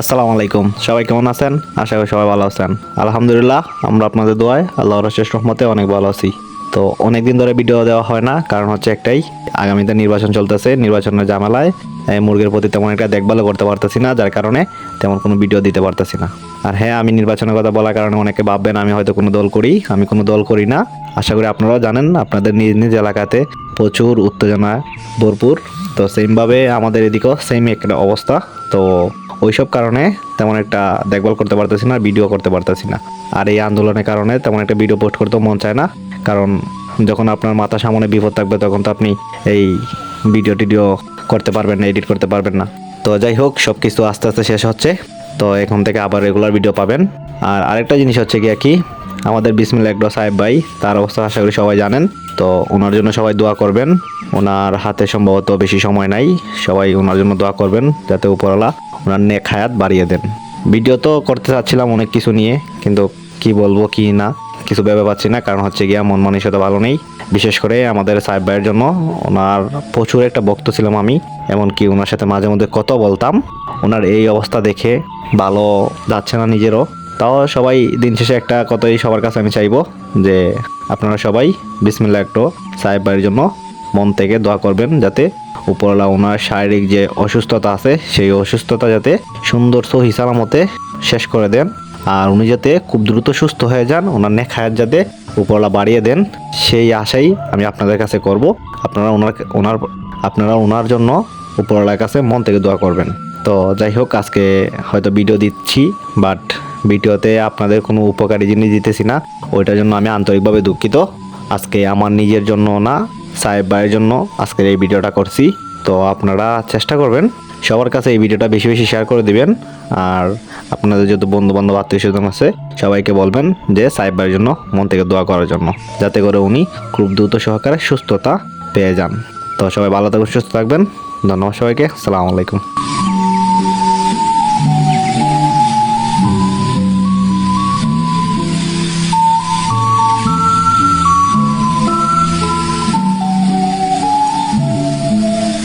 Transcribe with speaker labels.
Speaker 1: আসসালামু আলাইকুম। সবাই কেমন আছেন? আশা করি সবাই ভালো আছেন। আলহামদুলিল্লাহ, আমরা আপনাদের দোয়ায় আল্লাহর শেষ রহমতে অনেক ভালো আছি। তো অনেক দিন ধরে ভিডিও দেওয়া হয় না, কারণ হচ্ছে একটাই, আগামীতে নির্বাচন চলতেছে, নির্বাচনের জামেলায় মুরগির প্রতি তেমন একটা দেখভালও করতে পারতেছি না, যার কারণে তেমন কোনো ভিডিও দিতে পারতেছি না। আর হ্যাঁ আমি নির্বাচনের কথা বলার কারণে অনেকে ভাববেন আমি হয়তো কোনো দল করি, আমি কোনো দল করি না। আশা করি আপনারাও জানেন, আপনাদের নিজ নিজ এলাকাতে প্রচুর উত্তেজনা ভরপুর। তো সেমভাবে আমাদের এদিকেও সেম একটা অবস্থা। তো ওইসব কারণে তেমন একটা দেখভাল করতে পারতেছি না ভিডিও করতে পারতেছি না। আর এই আন্দোলনের কারণে তেমন একটা ভিডিও পোস্ট করতেও মন চায় না। কারণ যখন আপনার মাথা সামনে বিপদ থাকবে, তখন তো আপনি এই ভিডিও টিডিও করতে পারবেন না এডিট করতে পারবেন না। তো যাই হোক সব কিছু আস্তে আস্তে শেষ হচ্ছে। তো এখন থেকে আবার রেগুলার ভিডিও পাবেন। আর আরেকটা জিনিস হচ্ছে কি আমাদের বিসমিল্লা একডো সাহেব ভাই, তার অবস্থা আশা করি সবাই জানেন। তো ওনার জন্য সবাই দোয়া করবেন। ওনার হাতে সম্ভবত বেশি সময় নাই। সবাই ওনার জন্য দোয়া করবেন, যাতে উপরওয়ালা ওনার নেক হায়াত বাড়িয়ে দেন। ভিডিও তো করতে চাচ্ছিলাম অনেক কিছু নিয়ে, কিন্তু কি বলব, কি না, কিছু ভেবে পাচ্ছি না, কারণ হচ্ছে গিয়া মন মানসিকতা ভালো নেই। বিশেষ করে আমাদের সাহেব ভাইয়ের জন্য ওনার প্রচুর একটা ভক্ত ছিলাম আমি, এমনকি ওনার সাথে মাঝে মধ্যে কত বলতাম। ওনার এই অবস্থা দেখে ভালো যাচ্ছে না নিজেরও। তাও সবাই দিন শেষে একটা কথাই সবার কাছে আমি চাইব, যে আপনারা সবাই বিসমিল্লা একটু সাহেব জন্য মন থেকে দোয়া করবেন যাতে উপরওয়ালা ওনার শারীরিক যে অসুস্থতা আছে, সেই অসুস্থতা যাতে সুন্দর সহি সালামতে শেষ করে দেন। আর উনি যাতে খুব দ্রুত সুস্থ হয়ে যান, ওনার নেক যাতে উপরওয়ালা বাড়িয়ে দেন, সেই আশাই আমি আপনাদের কাছে করব। আপনারা ওনার ওনার, আপনারা ওনার জন্য উপরওয়ালার কাছে মন থেকে দোয়া করবেন। তো যাই হোক, আজকে হয়তো ভিডিও দিচ্ছি বাট ভিডিওতে আপনাদের কোনো উপকারী জিনিস দিতেছি না, ওইটার জন্য আমি আন্তরিকভাবে দুঃখিত। আজকে আমার নিজের জন্য না, সাহেব ভাইয়ের জন্য আজকের এই ভিডিওটা করছি। তো আপনারা চেষ্টা করবেন, সবার কাছে এই ভিডিওটা বেশি বেশি শেয়ার করে দিবেন। আর আপনাদের যত বন্ধু বান্ধব আত্মীয় স্বজন আছে, সবাইকে বলবেন যে সাহেব ভাইয়ের জন্য মন থেকে দোয়া করার জন্য, যাতে করে উনি খুব দ্রুত সহকারে সুস্থতা পেয়ে যান। তো সবাই ভালো থাকবেন সুস্থ থাকবেন। ধন্যবাদ সবাইকে, আসসালামু আলাইকুম।